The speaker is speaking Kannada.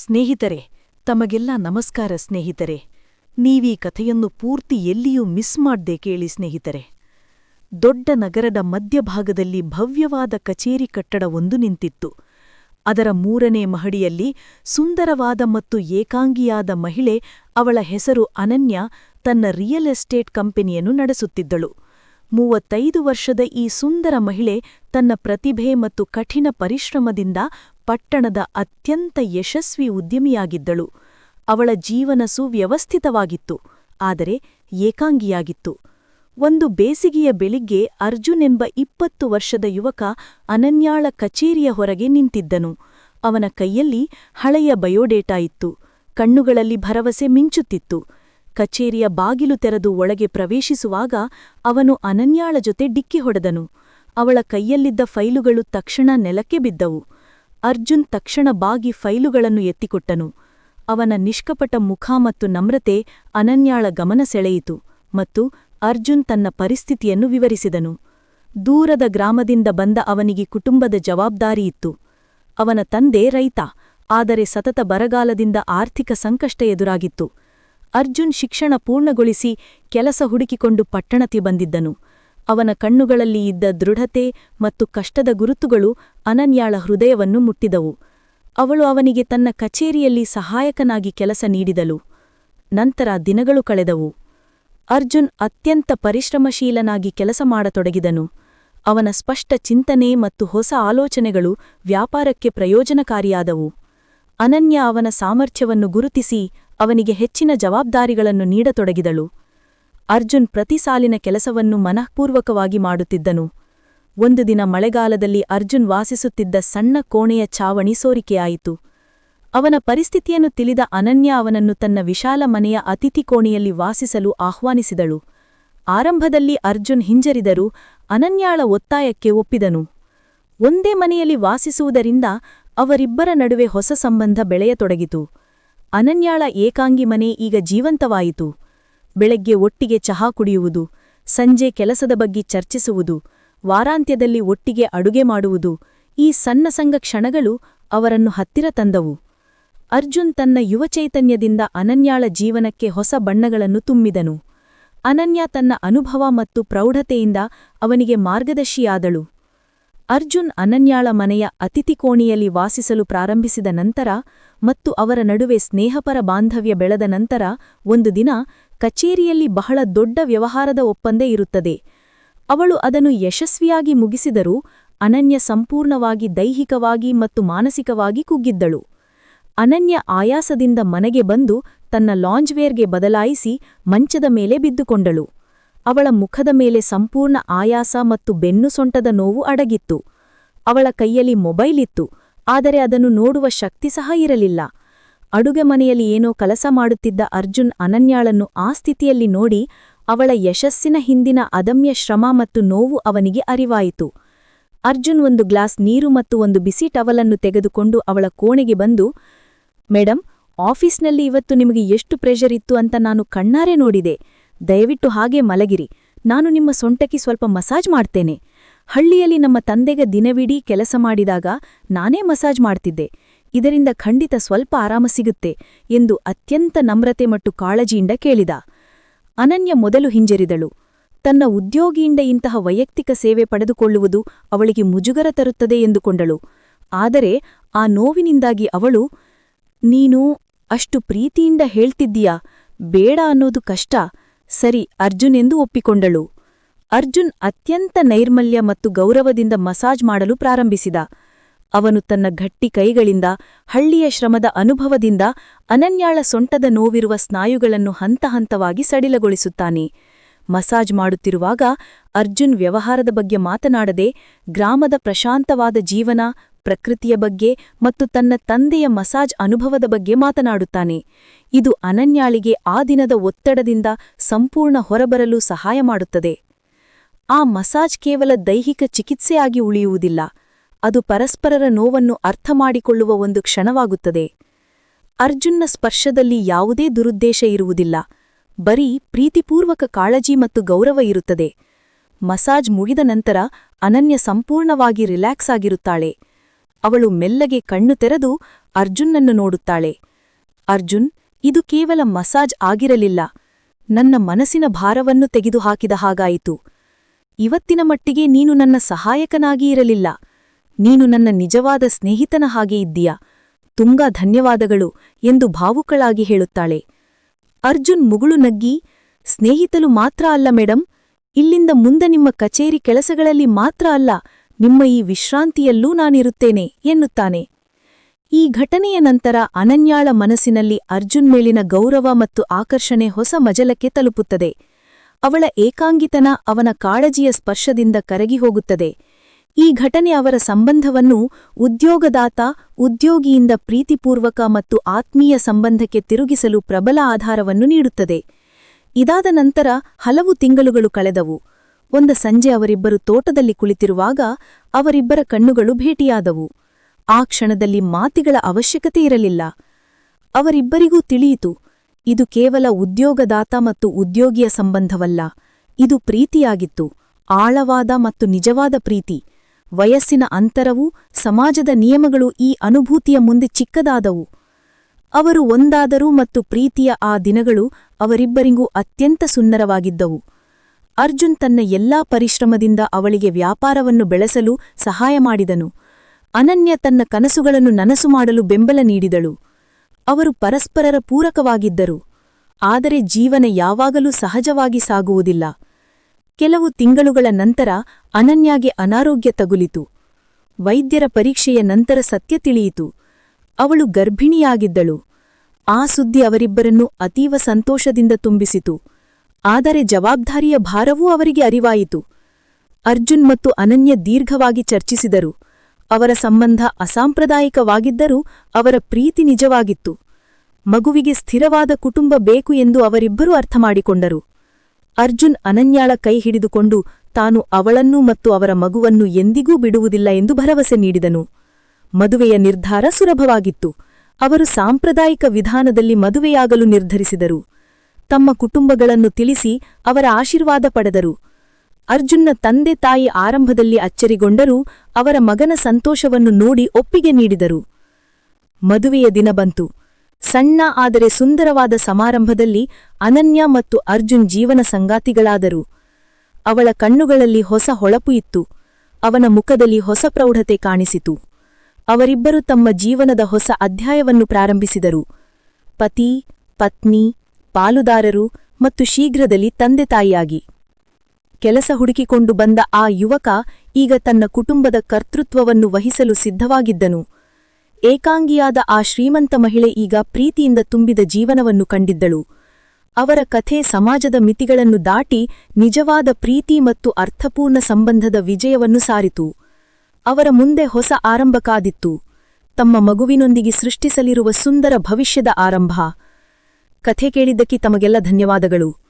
ಸ್ನೇಹಿತರೆ, ತಮಗೆಲ್ಲ ನಮಸ್ಕಾರ ಸ್ನೇಹಿತರೆ. ನೀವೀ ಕಥೆಯನ್ನು ಪೂರ್ತಿ ಎಲ್ಲಿಯೂ ಮಿಸ್ ಮಾಡ್ದೆ ಕೇಳಿ ಸ್ನೇಹಿತರೆ. ದೊಡ್ಡ ನಗರದ ಮಧ್ಯಭಾಗದಲ್ಲಿ ಭವ್ಯವಾದ ಕಚೇರಿ ಕಟ್ಟಡವೊಂದು ನಿಂತಿತ್ತು. ಅದರ ಮೂರನೇ ಮಹಡಿಯಲ್ಲಿ ಸುಂದರವಾದ ಮತ್ತು ಏಕಾಂಗಿಯಾದ ಮಹಿಳೆ, ಅವಳ ಹೆಸರು ಅನನ್ಯ, ತನ್ನ ರಿಯಲ್ ಎಸ್ಟೇಟ್ ಕಂಪನಿಯನ್ನು ನಡೆಸುತ್ತಿದ್ದಳು. ಮೂವತ್ತೈದು ವರ್ಷದ ಈ ಸುಂದರ ಮಹಿಳೆ ತನ್ನ ಪ್ರತಿಭೆ ಮತ್ತು ಕಠಿಣ ಪರಿಶ್ರಮದಿಂದ ಪಟ್ಟಣದ ಅತ್ಯಂತ ಯಶಸ್ವಿ ಉದ್ಯಮಿಯಾಗಿದ್ದಳು. ಅವಳ ಜೀವನ ಸುವ್ಯವಸ್ಥಿತವಾಗಿತ್ತು, ಆದರೆ ಏಕಾಂಗಿಯಾಗಿತ್ತು. ಒಂದು ಬೇಸಿಗೆಯ ಬೆಳಿಗ್ಗೆ ಅರ್ಜುನ್ ಎಂಬ ಇಪ್ಪತ್ತು ವರ್ಷದ ಯುವಕ ಅನನ್ಯಾಳ ಕಚೇರಿಯ ಹೊರಗೆ ನಿಂತಿದ್ದನು. ಅವನ ಕೈಯಲ್ಲಿ ಹಳೆಯ ಬಯೋಡೇಟಾ ಇತ್ತು. ಕಣ್ಣುಗಳಲ್ಲಿ ಭರವಸೆ ಮಿಂಚುತ್ತಿತ್ತು. ಕಚೇರಿಯ ಬಾಗಿಲು ತೆರೆದು ಒಳಗೆ ಪ್ರವೇಶಿಸುವಾಗ ಅವನು ಅನನ್ಯಾಳ ಜೊತೆ ಡಿಕ್ಕಿ ಹೊಡೆದನು. ಅವಳ ಕೈಯಲ್ಲಿದ್ದ ಫೈಲುಗಳು ತಕ್ಷಣ ನೆಲಕ್ಕೆ ಬಿದ್ದವು. ಅರ್ಜುನ್ ತಕ್ಷಣ ಬಾಗಿ ಫೈಲುಗಳನ್ನು ಎತ್ತಿಕೊಟ್ಟನು. ಅವನ ನಿಷ್ಕಪಟ ಮುಖ ಮತ್ತು ನಮ್ರತೆ ಅನನ್ಯಾಳ ಗಮನ ಸೆಳೆಯಿತು ಮತ್ತು ಅರ್ಜುನ್ ತನ್ನ ಪರಿಸ್ಥಿತಿಯನ್ನು ವಿವರಿಸಿದನು. ದೂರದ ಗ್ರಾಮದಿಂದ ಬಂದ ಅವನಿಗೆ ಕುಟುಂಬದ ಜವಾಬ್ದಾರಿಯಿತ್ತು ಅವನ ತಂದೆ ರೈತ, ಆದರೆ ಸತತ ಬರಗಾಲದಿಂದ ಆರ್ಥಿಕ ಸಂಕಷ್ಟ ಎದುರಾಗಿತ್ತು. ಅರ್ಜುನ್ ಶಿಕ್ಷಣ ಪೂರ್ಣಗೊಳಿಸಿ ಕೆಲಸ ಹುಡುಕಿಕೊಂಡು ಪಟ್ಟಣತಿ ಬಂದಿದ್ದನು. ಅವನ ಕಣ್ಣುಗಳಲ್ಲಿ ಇದ್ದ ದೃಢತೆ ಮತ್ತು ಕಷ್ಟದ ಗುರುತುಗಳು ಅನನ್ಯಾಳ ಹೃದಯವನ್ನು ಮುಟ್ಟಿದವು. ಅವಳು ಅವನಿಗೆ ತನ್ನ ಕಚೇರಿಯಲ್ಲಿ ಸಹಾಯಕನಾಗಿ ಕೆಲಸ ನೀಡಿದಳು. ನಂತರ ದಿನಗಳು ಕಳೆದವು. ಅರ್ಜುನ್ ಅತ್ಯಂತ ಪರಿಶ್ರಮಶೀಲನಾಗಿ ಕೆಲಸ ಮಾಡತೊಡಗಿದನು. ಅವನ ಸ್ಪಷ್ಟ ಚಿಂತನೆ ಮತ್ತು ಹೊಸ ಆಲೋಚನೆಗಳು ವ್ಯಾಪಾರಕ್ಕೆ ಪ್ರಯೋಜನಕಾರಿಯಾದವು. ಅನನ್ಯ ಅವನ ಸಾಮರ್ಥ್ಯವನ್ನು ಗುರುತಿಸಿ ಅವನಿಗೆ ಹೆಚ್ಚಿನ ಜವಾಬ್ದಾರಿಗಳನ್ನು ನೀಡತೊಡಗಿದಳು. ಅರ್ಜುನ್ ಪ್ರತಿ ಸಾಲಿನ ಕೆಲಸವನ್ನು ಮನಃಪೂರ್ವಕವಾಗಿ ಮಾಡುತ್ತಿದ್ದನು. ಒಂದು ದಿನ ಮಳೆಗಾಲದಲ್ಲಿ ಅರ್ಜುನ್ ವಾಸಿಸುತ್ತಿದ್ದ ಸಣ್ಣ ಕೋಣೆಯ ಚಾವಣಿ ಸೋರಿಕೆಯಾಯಿತು. ಅವನ ಪರಿಸ್ಥಿತಿಯನ್ನು ತಿಳಿದ ಅನನ್ಯ ಅವನನ್ನು ತನ್ನ ವಿಶಾಲ ಮನೆಯ ಅತಿಥಿ ಕೋಣೆಯಲ್ಲಿ ವಾಸಿಸಲು ಆಹ್ವಾನಿಸಿದಳು. ಆರಂಭದಲ್ಲಿ ಅರ್ಜುನ್ ಹಿಂಜರಿದರೂ ಅನನ್ಯಾಳ ಒತ್ತಾಯಕ್ಕೆ ಒಪ್ಪಿದನು. ಒಂದೇ ಮನೆಯಲ್ಲಿ ವಾಸಿಸುವುದರಿಂದ ಅವರಿಬ್ಬರ ನಡುವೆ ಹೊಸ ಸಂಬಂಧ ಬೆಳೆಯತೊಡಗಿತು. ಅನನ್ಯಾಳ ಏಕಾಂಗಿ ಮನೆ ಈಗ ಜೀವಂತವಾಯಿತು. ಬೆಳಗ್ಗೆ ಒಟ್ಟಿಗೆ ಚಹಾ ಕುಡಿಯುವುದು, ಸಂಜೆ ಕೆಲಸದ ಬಗ್ಗೆ ಚರ್ಚಿಸುವುದು, ವಾರಾಂತ್ಯದಲ್ಲಿ ಒಟ್ಟಿಗೆ ಅಡುಗೆ ಮಾಡುವುದು, ಈ ಸಣ್ಣ ಸಂಘ ಕ್ಷಣಗಳು ಅವರನ್ನು ಹತ್ತಿರ ತಂದವು. ಅರ್ಜುನ್ ತನ್ನ ಯುವಚೈತನ್ಯದಿಂದ ಅನನ್ಯಾಳ ಜೀವನಕ್ಕೆ ಹೊಸ ಬಣ್ಣಗಳನ್ನು ತುಂಬಿದನು. ಅನನ್ಯ ತನ್ನ ಅನುಭವ ಮತ್ತು ಪ್ರೌಢತೆಯಿಂದ ಅವನಿಗೆ ಮಾರ್ಗದರ್ಶಿಯಾದಳು. ಅರ್ಜುನ್ ಅನನ್ಯಾಳ ಮನೆಯ ಅತಿಥಿ ಕೋಣಿಯಲ್ಲಿ ವಾಸಿಸಲು ಪ್ರಾರಂಭಿಸಿದ ನಂತರ ಮತ್ತು ಅವರ ನಡುವೆ ಸ್ನೇಹಪರ ಬಾಂಧವ್ಯ ಬೆಳೆದ ನಂತರ ಒಂದು ದಿನ ಕಚೇರಿಯಲ್ಲಿ ಬಹಳ ದೊಡ್ಡ ವ್ಯವಹಾರದ ಒಪ್ಪಂದ ಇರುತ್ತದೆ. ಅವಳು ಅದನ್ನು ಯಶಸ್ವಿಯಾಗಿ ಮುಗಿಸಿದರೂ ಅನನ್ಯ ಸಂಪೂರ್ಣವಾಗಿ ದೈಹಿಕವಾಗಿ ಮತ್ತು ಮಾನಸಿಕವಾಗಿ ಕುಗ್ಗಿದ್ದಳು. ಅನನ್ಯ ಆಯಾಸದಿಂದ ಮನೆಗೆ ಬಂದು ತನ್ನ ಲಾಂಜ್ವೇರ್ಗೆ ಬದಲಾಯಿಸಿ ಮಂಚದ ಮೇಲೆ ಬಿದ್ದುಕೊಂಡಳು. ಅವಳ ಮುಖದ ಮೇಲೆ ಸಂಪೂರ್ಣ ಆಯಾಸ ಮತ್ತು ಬೆನ್ನು ಸೊಂಟದ ನೋವು ಅಡಗಿತ್ತು. ಅವಳ ಕೈಯಲ್ಲಿ ಮೊಬೈಲ್ ಇತ್ತು, ಆದರೆ ಅದನ್ನು ನೋಡುವ ಶಕ್ತಿ ಸಹ ಇರಲಿಲ್ಲ. ಅಡುಗೆ ಮನೆಯಲ್ಲಿ ಏನೋ ಕಲಸ ಮಾಡುತ್ತಿದ್ದ ಅರ್ಜುನ್ ಅನನ್ಯಾಳನ್ನು ಆ ಸ್ಥಿತಿಯಲ್ಲಿ ನೋಡಿ ಅವಳ ಯಶಸ್ಸಿನ ಹಿಂದಿನ ಅದಮ್ಯ ಶ್ರಮ ಮತ್ತು ನೋವು ಅವನಿಗೆ ಅರಿವಾಯಿತು. ಅರ್ಜುನ್ ಒಂದು ಗ್ಲಾಸ್ ನೀರು ಮತ್ತು ಒಂದು ಬಿಸಿ ಟವಲನ್ನು ತೆಗೆದುಕೊಂಡು ಅವಳ ಕೋಣೆಗೆ ಬಂದು ಮೇಡಮ್ ಆಫೀಸ್ನಲ್ಲಿ ಇವತ್ತು ನಿಮಗೆ ಎಷ್ಟು ಪ್ರೆಷರ್ ಇತ್ತು ಅಂತ ನಾನು ಕಣ್ಣಾರೆ ನೋಡಿದೆ. ದಯವಿಟ್ಟು ಹಾಗೆ ಮಲಗಿರಿ. ನಾನು ನಿಮ್ಮ ಸೊಂಟಕ್ಕೆ ಸ್ವಲ್ಪ ಮಸಾಜ್ ಮಾಡ್ತೇನೆ. ಹಳ್ಳಿಯಲ್ಲಿ ನಮ್ಮ ತಂದೆಗೆ ದಿನವಿಡೀ ಕೆಲಸ ಮಾಡಿದಾಗ ನಾನೇ ಮಸಾಜ್ ಮಾಡ್ತಿದ್ದೆ. ಇದರಿಂದ ಖಂಡಿತ ಸ್ವಲ್ಪ ಆರಾಮ ಸಿಗುತ್ತೆ ಎಂದು ಅತ್ಯಂತ ನಮ್ರತೆ ಮತ್ತು ಕಾಳಜಿಯಿಂದ ಕೇಳಿದ. ಅನನ್ಯ ಮೊದಲು ಹಿಂಜರಿದಳು. ತನ್ನ ಉದ್ಯೋಗಿಯಿಂದ ಇಂತಹ ವೈಯಕ್ತಿಕ ಸೇವೆ ಪಡೆದುಕೊಳ್ಳುವುದು ಅವಳಿಗೆ ಮುಜುಗರ ತರುತ್ತದೆ ಎಂದುಕೊಂಡಳು. ಆದರೆ ಆ ನೋವಿನಿಂದಾಗಿ ಅವಳು, ನೀನು ಅಷ್ಟು ಪ್ರೀತಿಯಿಂದ ಹೇಳ್ತಿದ್ದೀಯಾ? ಬೇಡ ಅನ್ನೋದು ಕಷ್ಟ. ಸರಿ, ಅರ್ಜುನ್ ಎಂದು ಒಪ್ಪಿಕೊಂಡಳು. ಅರ್ಜುನ್ ಅತ್ಯಂತ ನೈರ್ಮಲ್ಯ ಮತ್ತು ಗೌರವದಿಂದ ಮಸಾಜ್ ಮಾಡಲು ಪ್ರಾರಂಭಿಸಿದ. ಅವನು ತನ್ನ ಗಟ್ಟಿ ಕೈಗಳಿಂದ, ಹಳ್ಳಿಯ ಶ್ರಮದ ಅನುಭವದಿಂದ ಅನನ್ಯಾಳ ಸೊಂಟದ ನೋವಿರುವ ಸ್ನಾಯುಗಳನ್ನು ಹಂತ ಹಂತವಾಗಿ ಸಡಿಲಗೊಳಿಸುತ್ತಾನೆ. ಮಸಾಜ್ ಮಾಡುತ್ತಿರುವಾಗ ಅರ್ಜುನ್ ವ್ಯವಹಾರದ ಬಗ್ಗೆ ಮಾತನಾಡದೆ, ಗ್ರಾಮದ ಪ್ರಶಾಂತವಾದ ಜೀವನ, ಪ್ರಕೃತಿಯ ಬಗ್ಗೆ ಮತ್ತು ತನ್ನ ತಂದೆಯ ಮಸಾಜ್ ಅನುಭವದ ಬಗ್ಗೆ ಮಾತನಾಡುತ್ತಾನೆ. ಇದು ಅನನ್ಯಾಳಿಗೆ ಆ ದಿನದ ಒತ್ತಡದಿಂದ ಸಂಪೂರ್ಣ ಹೊರಬರಲು ಸಹಾಯ ಮಾಡುತ್ತದೆ. ಆ ಮಸಾಜ್ ಕೇವಲ ದೈಹಿಕ ಚಿಕಿತ್ಸೆಯಾಗಿ ಉಳಿಯುವುದಿಲ್ಲ. ಅದು ಪರಸ್ಪರರ ನೋವನ್ನು ಅರ್ಥಮಾಡಿಕೊಳ್ಳುವ ಒಂದು ಕ್ಷಣವಾಗುತ್ತದೆ. ಅರ್ಜುನ್ನ ಸ್ಪರ್ಶದಲ್ಲಿ ಯಾವುದೇ ದುರುದ್ದೇಶ ಇರುವುದಿಲ್ಲ. ಬರೀ ಪ್ರೀತಿಪೂರ್ವಕ ಕಾಳಜಿ ಮತ್ತು ಗೌರವ ಇರುತ್ತದೆ. ಮಸಾಜ್ ಮುಗಿದ ನಂತರ ಅನನ್ಯ ಸಂಪೂರ್ಣವಾಗಿ ರಿಲ್ಯಾಕ್ಸ್ ಆಗಿರುತ್ತಾಳೆ. ಅವಳು ಮೆಲ್ಲಗೆ ಕಣ್ಣು ತೆರೆದು ಅರ್ಜುನ್ನನ್ನು ನೋಡುತ್ತಾಳೆ. ಅರ್ಜುನ್, ಇದು ಕೇವಲ ಮಸಾಜ್ ಆಗಿರಲಿಲ್ಲ. ನನ್ನ ಮನಸ್ಸಿನ ಭಾರವನ್ನು ತೆಗೆದುಹಾಕಿದ ಹಾಗಾಯಿತು. ಇವತ್ತಿನ ಮಟ್ಟಿಗೆ ನೀನು ನನ್ನ ಸಹಾಯಕನಾಗಿ ಇರಲಿಲ್ಲ. ನೀನು ನನ್ನ ನಿಜವಾದ ಸ್ನೇಹಿತನ ಹಾಗೆ ಇದ್ದೀಯ? ತುಂಗಾ ಧನ್ಯವಾದಗಳು ಎಂದು ಭಾವುಕಳಾಗಿ ಹೇಳುತ್ತಾಳೆ. ಅರ್ಜುನ್ ಮುಗುಳು ನಗ್ಗಿ, ಸ್ನೇಹಿತಲು ಮಾತ್ರ ಅಲ್ಲ ಮೇಡಂ, ಇಲ್ಲಿಂದ ಮುಂದೆ ನಿಮ್ಮ ಕಚೇರಿ ಕೆಲಸಗಳಲ್ಲಿ ಮಾತ್ರ ಅಲ್ಲ, ನಿಮ್ಮ ಈ ವಿಶ್ರಾಂತಿಯಲ್ಲೂ ನಾನಿರುತ್ತೇನೆ ಎನ್ನುತ್ತಾನೆ. ಈ ಘಟನೆಯ ನಂತರ ಅನನ್ಯಾಳ ಮನಸ್ಸಿನಲ್ಲಿ ಅರ್ಜುನ್ ಮೇಲಿನ ಗೌರವ ಮತ್ತು ಆಕರ್ಷಣೆ ಹೊಸ ಮಜಲಕ್ಕೆ ತಲುಪುತ್ತದೆ. ಅವಳ ಏಕಾಂಗಿತನ ಅವನ ಕಾಳಜಿಯ ಸ್ಪರ್ಶದಿಂದ ಕರಗಿ ಹೋಗುತ್ತದೆ. ಈ ಘಟನೆ ಅವರ ಸಂಬಂಧವನ್ನು ಉದ್ಯೋಗದಾತ, ಉದ್ಯೋಗಿಯಿಂದ ಪ್ರೀತಿಪೂರ್ವಕ ಮತ್ತು ಆತ್ಮೀಯ ಸಂಬಂಧಕ್ಕೆ ತಿರುಗಿಸಲು ಪ್ರಬಲ ಆಧಾರವನ್ನು ನೀಡುತ್ತದೆ. ಇದಾದ ನಂತರ ಹಲವು ತಿಂಗಳುಗಳು ಕಳೆದವು. ಒಂದ ಸಂಜೆ ಅವರಿಬ್ಬರು ತೋಟದಲ್ಲಿ ಕುಳಿತಿರುವಾಗ ಅವರಿಬ್ಬರ ಕಣ್ಣುಗಳು ಭೇಟಿಯಾದವು. ಆ ಕ್ಷಣದಲ್ಲಿ ಮಾತಿಗಳ ಅವಶ್ಯಕತೆ ಇರಲಿಲ್ಲ. ಅವರಿಬ್ಬರಿಗೂ ತಿಳಿಯಿತು, ಇದು ಕೇವಲ ಉದ್ಯೋಗದಾತ ಮತ್ತು ಉದ್ಯೋಗಿಯ ಸಂಬಂಧವಲ್ಲ, ಇದು ಪ್ರೀತಿಯಾಗಿತ್ತು, ಆಳವಾದ ಮತ್ತು ನಿಜವಾದ ಪ್ರೀತಿ. ವಯಸ್ಸಿನ ಅಂತರವು ಸಮಾಜದ ನಿಯಮಗಳು ಈ ಅನುಭೂತಿಯ ಮುಂದೆ ಚಿಕ್ಕದಾದವು. ಅವರು ಒಂದಾದರೂ ಮತ್ತು ಪ್ರೀತಿಯ ಆ ದಿನಗಳು ಅವರಿಬ್ಬರಿಗೂ ಅತ್ಯಂತ ಸುಂದರವಾಗಿದ್ದವು. ಅರ್ಜುನ್ ತನ್ನ ಎಲ್ಲಾ ಪರಿಶ್ರಮದಿಂದ ಅವಳಿಗೆ ವ್ಯಾಪಾರವನ್ನು ಬೆಳೆಸಲು ಸಹಾಯ ಮಾಡಿದನು. ಅನನ್ಯ ತನ್ನ ಕನಸುಗಳನ್ನು ನನಸು ಮಾಡಲು ಬೆಂಬಲ ನೀಡಿದಳು. ಅವರು ಪರಸ್ಪರರ ಪೂರಕವಾಗಿದ್ದರು. ಆದರೆ ಜೀವನ ಯಾವಾಗಲೂ ಸಹಜವಾಗಿ ಸಾಗುವುದಿಲ್ಲ. ಕೆಲವು ತಿಂಗಳುಗಳ ನಂತರ ಅನನ್ಯಾಗೆ ಅನಾರೋಗ್ಯ ತಗುಲಿತು. ವೈದ್ಯರ ಪರೀಕ್ಷೆಯ ನಂತರ ಸತ್ಯ ತಿಳಿಯಿತು. ಅವಳು ಗರ್ಭಿಣಿಯಾಗಿದ್ದಳು. ಆ ಸುದ್ದಿ ಅವರಿಬ್ಬರನ್ನು ಅತೀವ ಸಂತೋಷದಿಂದ ತುಂಬಿಸಿತು. ಆದರೆ ಜವಾಬ್ದಾರಿಯ ಭಾರವೂ ಅವರಿಗೆ ಅರಿವಾಯಿತು. ಅರ್ಜುನ್ ಮತ್ತು ಅನನ್ಯ ದೀರ್ಘವಾಗಿ ಚರ್ಚಿಸಿದರು. ಅವರ ಸಂಬಂಧ ಅಸಾಂಪ್ರದಾಯಿಕವಾಗಿದ್ದರೂ ಅವರ ಪ್ರೀತಿ ನಿಜವಾಗಿತ್ತು. ಮಗುವಿಗೆ ಸ್ಥಿರವಾದ ಕುಟುಂಬ ಬೇಕು ಎಂದು ಅವರಿಬ್ಬರೂ ಅರ್ಥಮಾಡಿಕೊಂಡರು. ಅರ್ಜುನ್ ಅನನ್ಯಾಳ ಕೈ ಹಿಡಿದುಕೊಂಡು ತಾನು ಅವಳನ್ನು ಮತ್ತು ಅವರ ಮಗುವನ್ನು ಎಂದಿಗೂ ಬಿಡುವುದಿಲ್ಲ ಎಂದು ಭರವಸೆ ನೀಡಿದನು. ಮದುವೆಯ ನಿರ್ಧಾರ ಸುಲಭವಾಗಿತ್ತು. ಅವರು ಸಾಂಪ್ರದಾಯಿಕ ವಿಧಾನದಲ್ಲಿ ಮದುವೆಯಾಗಲು ನಿರ್ಧರಿಸಿದರು. ತಮ್ಮ ಕುಟುಂಬಗಳನ್ನು ತಿಳಿಸಿ ಅವರ ಆಶೀರ್ವಾದ ಪಡೆದರು. ಅರ್ಜುನ್ನ ತಂದೆ ತಾಯಿ ಆರಂಭದಲ್ಲಿ ಅಚ್ಚರಿಗೊಂಡರೂ ಅವರ ಮಗನ ಸಂತೋಷವನ್ನು ನೋಡಿ ಒಪ್ಪಿಗೆ ನೀಡಿದರು. ಮದುವೆಯ ದಿನ ಬಂತು. ಸಣ್ಣ ಆದರೆ ಸುಂದರವಾದ ಸಮಾರಂಭದಲ್ಲಿ ಅನನ್ಯ ಮತ್ತು ಅರ್ಜುನ್ ಜೀವನ ಸಂಗಾತಿಗಳಾದರು. ಅವಳ ಕಣ್ಣುಗಳಲ್ಲಿ ಹೊಸ ಹೊಳಪು ಇತ್ತು. ಅವನ ಮುಖದಲ್ಲಿ ಹೊಸ ಪ್ರೌಢತೆ ಕಾಣಿಸಿತು. ಅವರಿಬ್ಬರು ತಮ್ಮ ಜೀವನದ ಹೊಸ ಅಧ್ಯಾಯವನ್ನು ಪ್ರಾರಂಭಿಸಿದರು. ಪತಿ, ಪತ್ನಿ, ಪಾಲುದಾರರು ಮತ್ತು ಶೀಘ್ರದಲ್ಲಿ ತಂದೆ ತಾಯಿಯಾಗಿ. ಕೆಲಸ ಹುಡುಕಿಕೊಂಡು ಬಂದ ಆ ಯುವಕ ಈಗ ತನ್ನ ಕುಟುಂಬದ ಕರ್ತೃತ್ವವನ್ನು ವಹಿಸಲು ಸಿದ್ಧವಾಗಿದ್ದನು. ಏಕಾಂಗಿಯಾದ ಆ ಶ್ರೀಮಂತ ಮಹಿಳೆ ಈಗ ಪ್ರೀತಿಯಿಂದ ತುಂಬಿದ ಜೀವನವನ್ನು ಕಂಡಿದ್ದಳು. ಅವರ ಕಥೆ ಸಮಾಜದ ಮಿತಿಗಳನ್ನು ದಾಟಿ ನಿಜವಾದ ಪ್ರೀತಿ ಮತ್ತು ಅರ್ಥಪೂರ್ಣ ಸಂಬಂಧದ ವಿಜಯವನ್ನು ಸಾರಿತು. ಅವರ ಮುಂದೆ ಹೊಸ ಆರಂಭ ಕಾದಿತ್ತು. ತಮ್ಮ ಮಗುವಿನೊಂದಿಗೆ ಸೃಷ್ಟಿಸಲಿರುವ ಸುಂದರ ಭವಿಷ್ಯದ ಆರಂಭ. ಕಥೆ ಕೇಳಿದ್ದಕ್ಕೆ ತಮಗೆಲ್ಲ ಧನ್ಯವಾದಗಳು.